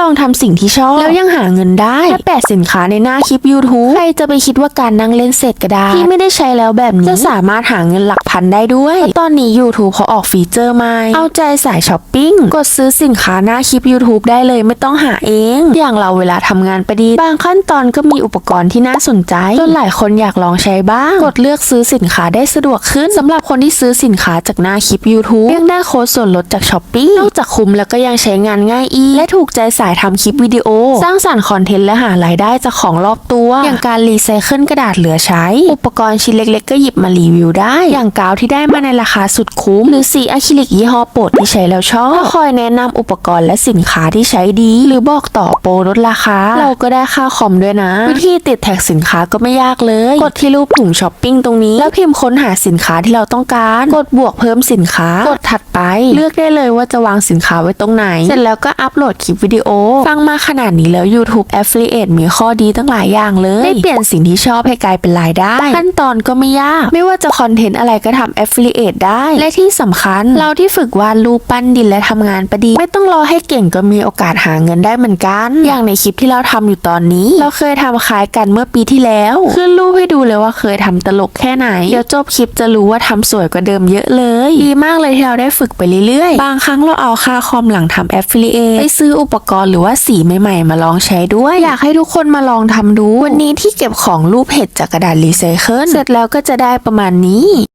ลองทำสิ่งที่ชอบ แล้วยังหาเงินได้แค่แปะสินค้าในหน้าคลิป YouTube ใครจะไปคิดว่าการนั่งเล่นเศษกระดาษที่ไม่ได้ใช้แล้วแบบนี้จะสามารถหาเงินหลักพันได้ด้วยเพราะตอนนี้ YouTube เขาออกฟีเจอร์ใหม่เอาใจสายช้อปปิ้งกดซื้อสินค้าหน้าคลิป YouTube ได้เลยไม่ต้องหาเอง อย่างเราเวลาทำงานประดิษฐ์บางขั้นตอนก็มีอุปกรณ์ที่น่าสนใจจนหลายคนอยากลองใช้บ้าง กดเลือกซื้อสินค้าได้สะดวกขึ้นสำหรับคนที่ซื้อสินค้าจากหน้าคลิป YouTube ยังได้โค้ดส่วนลดจากช้อปปี้นอกจากคุ้มแล้วก็ยังใช้งานง่ายอีกและถูกใจสายทำคลิปวิดีโอ สร้างสรรค์คอนเทนต์และหารายได้จากของรอบตัว อย่างการรีไซเคิลกระดาษเหลือใช้ อุปกรณ์ชิ้นเล็กๆ ก็หยิบมารีวิวได้ อย่างกาวที่ได้มาในราคาสุดคุ้ม หรือสีอะคริลิกยี่ห้อโปรดที่ใช้แล้วชอบก็คอยแนะนำอุปกรณ์และสินค้าที่ใช้ดี หรือบอกต่อโปรลดราคา เราก็ได้ค่าคอมด้วยนะ วิธีติดแท็กสินค้าก็ไม่ยากเลย กดที่รูปถุงช้อปปิ้งตรงนี้ แล้วพิมพ์ค้นหาสินค้าที่เราต้องการ กดบวกเพิ่มสินค้า กดถัดไป เลือกได้เลยว่าจะวางสินค้าไว้ตรงไหน เสร็จแล้วก็อัปโหลดคลิปวิดีโอฟังมาขนาดนี้แล้ว YouTube Affiliate มีข้อดีตั้งหลายอย่างเลย ได้เปลี่ยนสิ่งที่ชอบให้กลายเป็นรายได้ ขั้นตอนก็ไม่ยาก ไม่ว่าจะคอนเทนต์อะไรก็ทำ Affiliate ได้ และที่สำคัญ เราที่ฝึกวาดรูปปั้นดินและทำงานประดิษฐ์ไม่ต้องรอให้เก่งก็มีโอกาสหาเงินได้เหมือนกัน อย่างในคลิปที่เราทำอยู่ตอนนี้ เราเคยทำคล้ายกันเมื่อปีที่แล้วขึ้นรูปให้ดูเลยว่าเคยทำตลกแค่ไหนเดี๋ยวจบคลิปจะรู้ว่าทำสวยกว่าเดิมเยอะเลย ดีมากเลยที่เราได้ฝึกไปเรื่อยๆ บางครั้งเราเอาค่าคอมหลังทำ Affiliate ไปซื้ออุปกรณ์หรือว่าสีใหม่ๆ มาลองใช้ด้วย อยากให้ทุกคนมาลองทำดู วันนี้ที่เก็บของรูปเห็ดจากกระดาษรีไซเคิลเสร็จแล้วก็จะได้ประมาณนี้